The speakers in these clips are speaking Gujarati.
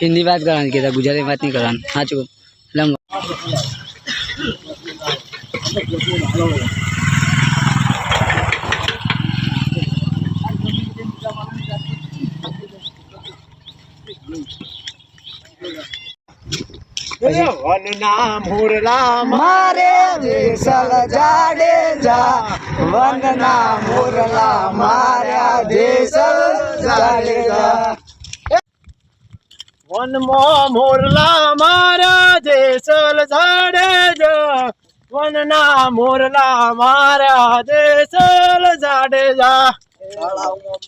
हिंदी बात करान के गुजराती बात नहीं करान। हाँ चुको वन नाम मुरला मारे देश जाडे जा वन नाम मुरला मारा વનમાં મોરલા મારા દેસલ જાડેજા. વનના મોરલા મારા દેસલ જાડેજા.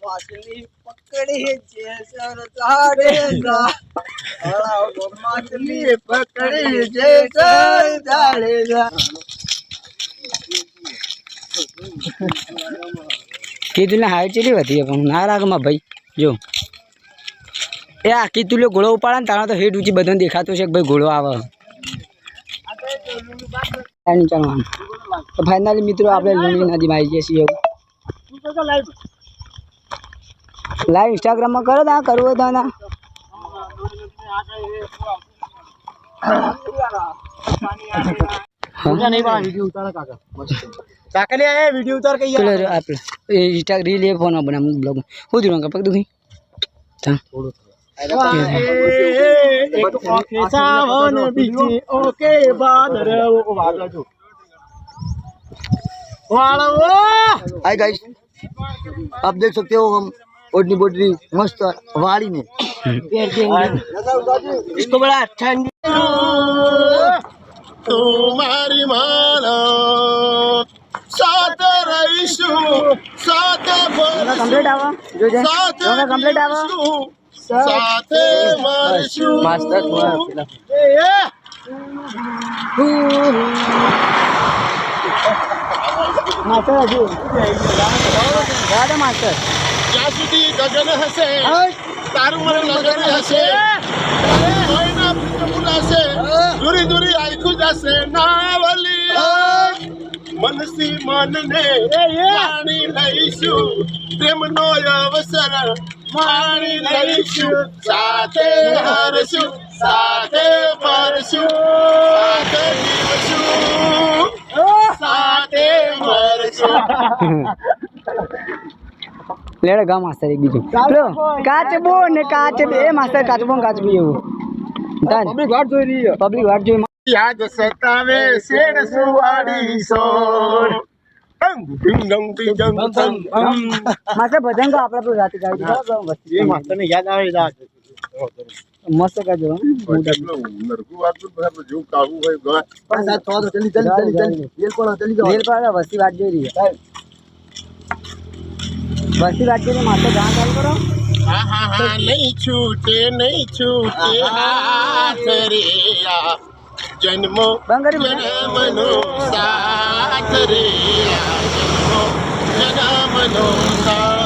માછલી પકડી જેસલ જાડે જા માછલી પકડી જેસલ જાડે જા કીધું ને હાઈ ચીલી વધી પણ ના રાગમાં ભાઈ જો. એ આ કીધું લો ઘોડો ઉપાડે ને તારા તો હેઠ ઊંચી બધાને દેખાતું છે કે ભાઈ ઘોડો આવે. ચાલવાનું તો ફાઇનલી મિત્રો આપણે લુણી નદીમાં આવી જઈએ છીએ લાઈવ ઇન્સ્ટાગ્રામમાં કરો ના કરવો તો ના. આપણે ઇન્સ્ટા રીલ એ ફોન બનાવ બ્લોગ હું દીધું કપક દુખી हाय गाइस आप देख सकते हो हम ओडनी बोडरी मस्त वाड़ी में। इसको बड़ा अच्छा ठंड तुम्हारी मानो साथ रईशू साथ कंप्लीट आवा। जो कंप्लीट आवा। સાથે મરશું માસ્ટર. માસ્ટર હજુ માસ્ટર. જ્યાં સુધી ગગન હશે તારું મને લગન હશે. દૂરી દૂરી આખું જશે. નાવલી મનસી મનને માણી લઈશું. તેમનો અવસર માણી લઈશું. સાથે હરશું સાથે મરશું સાથે જીવશું સાથે મરશું. લેડે ગા માસ્તર એક બીજું. લો કાચબો ને કાચ બે. માસ્તર કાચબો ને કાચબી એવું. પબ્લિક વાટ જોઈ રહી પબ્લિક વાટ જોઈ યાદ સતાવે શેર સુવાડી સોર માસ્ટર ભજન તો આપણે પેલું રાતે ગાવી માસ્ટર ને યાદ આવે રાત મસ્ત ગાજો વસ્તી વાત જોઈ રહી વસ્તી વાત જોઈ માસ્ટર ગાણ ચાલુ કરો નહીં છૂટે નહીં છૂટે હાથ રે जन्मो जन्मनो सा रे जन्मो जन्मनो साथ